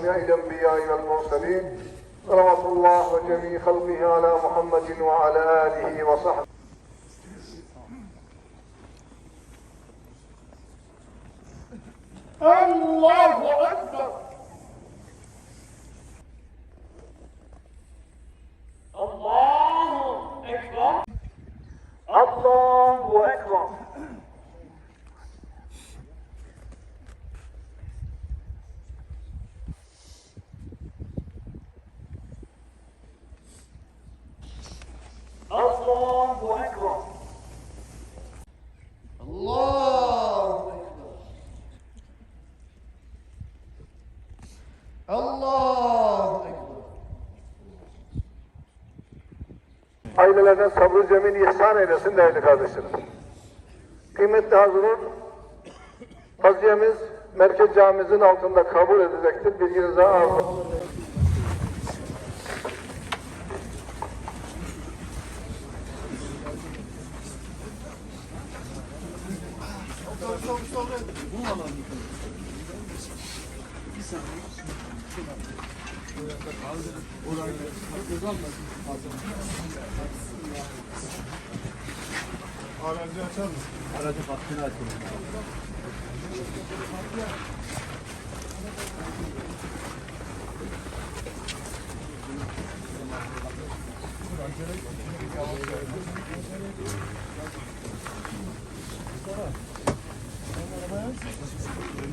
جميع الأنبياء والمرسلين. صلوات الله وجميع خلقه على محمد وعلى آله وصحبه. الله أكبر. الله أكبر. الله أكبر. Allahu Ekber. Allahu Ekber. Allahu Ekber. Ailelerden sabır cemin ihsan eylesin değerli kardeşlerim. Kıymetli hazırın taziyemiz Merkez Camimizin altında kabul edilecektir. Bilginize arz Aracı açar mısın? Aracı hattını açalım. Thank you. Thank you.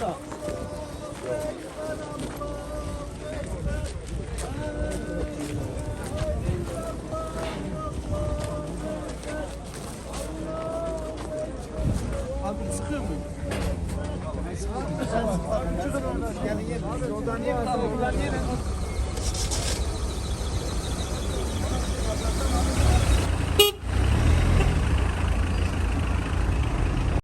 Hatta. Abi sıkıyor mu? Sıkıyor mu? Çıkın oradan. Gelin yerin. Oradan yerin.